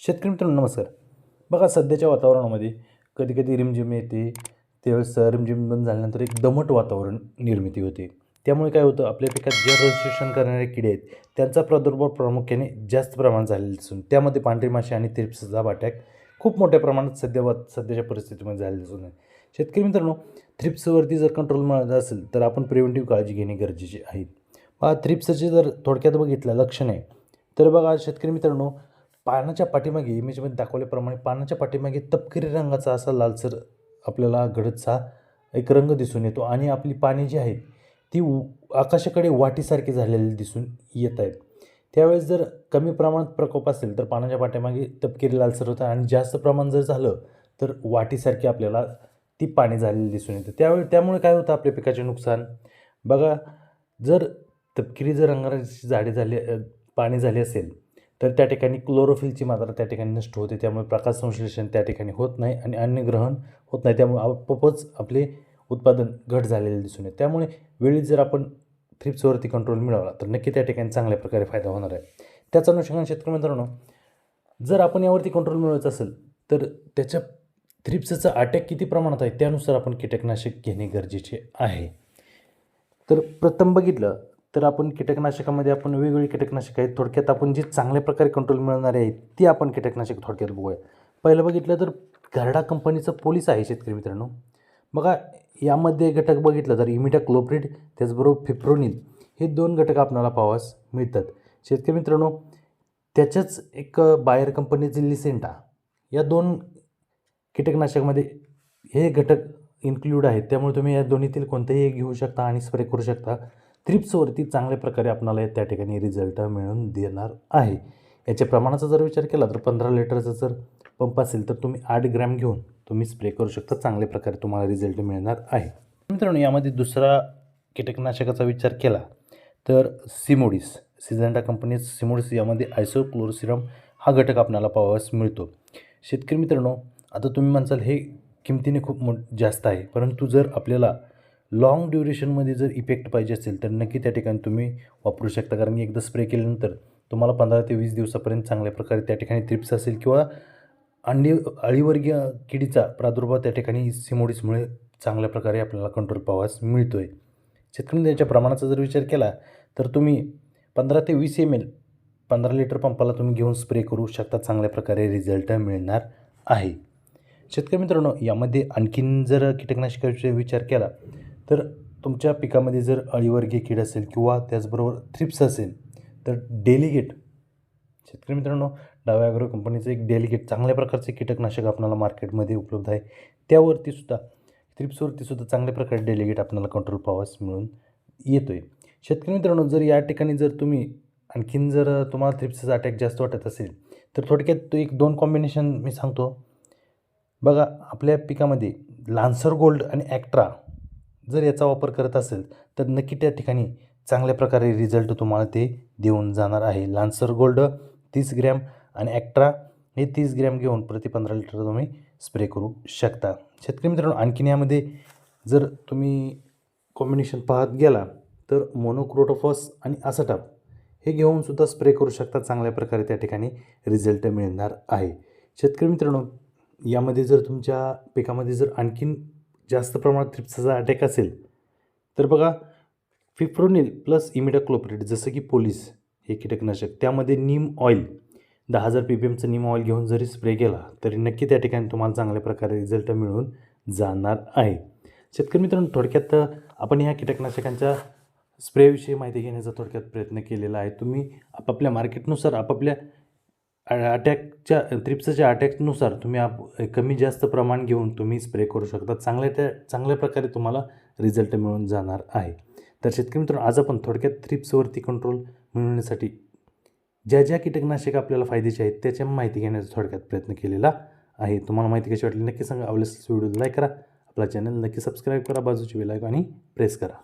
शेतकरी मित्रांनो नमस्कार. बघा सध्याच्या वातावरणामध्ये कधी कधी रिमझिम येते त्यावेळेस रिमझिम बंद झाल्यानंतर एक दमट वातावरण निर्मिती होते. त्यामुळे काय होतं आपल्या पिकात जे रजिस्ट्रेशन करणारे किडे आहेत त्यांचा प्रादुर्भाव प्रामुख्याने जास्त प्रमाणात झालेला दिसून त्यामध्ये पांढरी माशी आणि थ्रिप्सचा अटॅक खूप मोठ्या प्रमाणात सध्या वा सध्याच्या परिस्थितीमध्ये झालेला दिसून आहे शेतकरी मित्रांनो थ्रिप्सवरती जर कंट्रोल मिळाला असेल तर आपण प्रिव्हेंटिव्ह काळजी घेणे गरजेचे आहे. बघा थ्रिप्सचे जर थोडक्यात बघितलं लक्षण. आहे तर बघा शेतकरी मित्रांनो पानाच्या पाठीमागे इमेजमध्ये दाखवल्याप्रमाणे पानाच्या पाठीमागे तपकिरी रंगाचा असा लालसर आपल्याला गडदचा एक रंग दिसून येतो आणि आपली पाने जी आहेत ती उ- आकाशाकडे वाटीसारखी झालेली दिसून येत आहेत. त्यावेळेस जर कमी प्रमाणात प्रकोप असेल तर पानाच्या पाठीमागे तपकिरी लालसर होतं आणि जास्त प्रमाण जर झालं तर वाटीसारखी आपल्याला ती पाणी झालेली दिसून येतं त्यावेळी त्यामुळे काय होतं आपल्या पिकाचे नुकसान? बघा जर तपकिरी जर रंगाची झाडे झाली पाणी झाली असेल तर त्या ठिकाणी क्लोरोफिलची मात्रा त्या ठिकाणी नष्ट होते. त्यामुळे प्रकाश संश्लेषण त्या ठिकाणी होत नाही आणि अन्नग्रहण होत नाही. त्यामुळे आपोआपच आपले उत्पादन घट झालेले दिसून येते. त्यामुळे वेळी जर आपण थ्रिप्सवरती कंट्रोल मिळवला तर नक्की त्या ठिकाणी चांगल्या प्रकारे फायदा होणार आहे. त्याच अनुषंगाने शेतकरी मित्रांनो जर आपण यावरती कंट्रोल मिळवायचं असेल तर त्याच्या थ्रिप्सचा अटॅक किती प्रमाणात आहे त्यानुसार आपण कीटकनाशक घेणे गरजेचे आहे. तर प्रथम बघितलं तर आपण कीटकनाशकामध्ये आपण वेगवेगळी कीटकनाशक आहेत. थोडक्यात आपण जी चांगल्या प्रकारे कंट्रोल मिळणारे आहेत ती आपण कीटकनाशक थोडक्यात बघूया. पहिलं बघितलं तर घरडा कंपनीचं पोलीस आहे शेतकरी मित्रांनो. बघा यामध्ये घटक बघितलं तर इमिटा क्लोप्रिड त्याचबरोबर फिप्रोनिल हे दोन घटक आपल्याला पाहावास मिळतात. शेतकरी मित्रांनो त्याच्याच एक बायर कंपनीचे लिसेंटा या दोन कीटकनाशकामध्ये हे घटक इन्क्लूड आहेत. त्यामुळे तुम्ही या दोन्हीतील कोणतेही एक घेऊ शकता आणि स्प्रे करू शकता. थ्रिप्सवरती चांगल्या प्रकारे आपणाला त्या ठिकाणी रिझल्ट मिळून देणार आहे. याच्या प्रमाणाचा जर विचार केला तर पंधरा लिटरचा जर पंप असेल तर तुम्ही आठ ग्रॅम घेऊन तुम्ही स्प्रे करू शकता. चांगल्या प्रकारे तुम्हाला रिझल्ट मिळणार आहे. मित्रांनो यामध्ये दुसरा कीटकनाशकाचा विचार केला तर सिमोडिस सिझंडा कंपनीज सिमोडिस यामध्ये आयसोक्लोरोसिरम हा घटक आपल्याला पाहावास मिळतो. शेतकरी मित्रांनो आता तुम्ही म्हणसाल हे किमतीने खूप मो जास्त आहे. परंतु जर आपल्याला लाँग ड्युरेशनमध्ये जर इफेक्ट पाहिजे असेल तर नक्की त्या ठिकाणी तुम्ही वापरू शकता. कारण की एकदा स्प्रे केल्यानंतर तुम्हाला पंधरा ते वीस दिवसापर्यंत चांगल्या प्रकारे त्या ठिकाणी थ्रिप्स असेल किंवा अंडी अळीवर्गीय किडीचा प्रादुर्भाव त्या ठिकाणी सिमोडीसमुळे चांगल्या प्रकारे आपल्याला कंट्रोल पाहावास मिळतो आहे शेतकरी त्याच्या प्रमाणाचा जर विचार केला तर तुम्ही पंधरा ते वीस एम एल पंधरा लिटर पंपाला तुम्ही घेऊन स्प्रे करू शकता चांगल्या प्रकारे रिझल्ट मिळणार आहे. शेतकरी मित्रांनो यामध्ये आणखीन जर कीटकनाशकाचा विचार केला तर तुमच्या पिकामध्ये जर अळीवर्गीय कीड असेल किंवा त्याचबरोबर थ्रिप्स असेल तर डेलिगेट शेतकरी मित्रांनो डाव्या ॲग्रो कंपनीचं एक डेलिगेट चांगल्या प्रकारचे कीटकनाशक आपल्याला मार्केटमध्ये उपलब्ध आहे. त्यावरती सुद्धा थ्रिप्सवरती सुद्धा चांगल्या प्रकारे डेलिगेट आपल्याला कंट्रोल पावास मिळून येतो आहे शेतकरी मित्रांनो जर या ठिकाणी जर तुम्ही आणखीन जर तुम्हाला थ्रिप्सचा अटॅक जास्त वाटत असेल तर थोडक्यात तो एक दोन कॉम्बिनेशन मी सांगतो. बघा आपल्या पिकामध्ये लान्सर गोल्ड आणि ॲक्ट्रा जर याचा वापर करत असेल तर नक्की त्या ठिकाणी चांगल्या प्रकारे रिझल्ट तुम्हाला ते देऊन जाणार आहे. लान्सर गोल्ड तीस ग्रॅम आणि ॲक्ट्रा हे तीस ग्रॅम घेऊन प्रति पंधरा लिटर तुम्ही स्प्रे करू शकता. शेतकरी मित्रांनो आणखीन यामध्ये जर तुम्ही कॉम्बिनेशन पाहत गेला तर मोनोक्रोटोफॉस आणि आसाटाप हे घेऊन सुद्धा स्प्रे करू शकता. चांगल्या प्रकारे त्या ठिकाणी रिझल्ट मिळणार आहे. शेतकरी मित्रांनो यामध्ये जर तुमच्या पिकामध्ये जर आणखीन जास्त प्रमाणात थ्रिप्साचा अटॅक असेल तर बघा फिफ्रोनिल प्लस इमिडाक्लोपरेट जसं की पोलीस हे कीटकनाशक त्यामध्ये नीम ऑइल दहा हजार पी पी एमचं नीम ऑइल घेऊन जरी स्प्रे केला तरी नक्की त्या ठिकाणी तुम्हाला चांगल्या प्रकारे रिझल्ट मिळून जाणार आहे. शेतकरी मित्रांनो थोडक्यात आपण ह्या कीटकनाशकांच्या स्प्रेविषयी माहिती घेण्याचा थोडक्यात प्रयत्न केलेला आहे. तुम्ही आपापल्या मार्केटनुसार आपापल्या अटॅकच्या थ्रिप्सच्या अटॅकनुसार तुम्ही आप कमी जास्त प्रमाण घेऊन तुम्ही स्प्रे करू शकता. चांगल्या त्या चांगल्या प्रकारे तुम्हाला रिझल्ट मिळून जाणार आहे. तर शेतकरी मित्रांनो आज आपण थोडक्यात थ्रिप्सवरती कंट्रोल मिळवण्यासाठी ज्या ज्या कीटकनाशक आपल्याला फायद्याचे आहेत त्याच्या माहिती घेण्याचा थोडक्यात प्रयत्न केलेला आहे. तुम्हाला माहिती कशी वाटली नक्की सांगा. आवडल्यास व्हिडिओ लाईक करा. आपला चॅनल नक्की सबस्क्राईब करा. बाजूची बेल आणि प्रेस करा.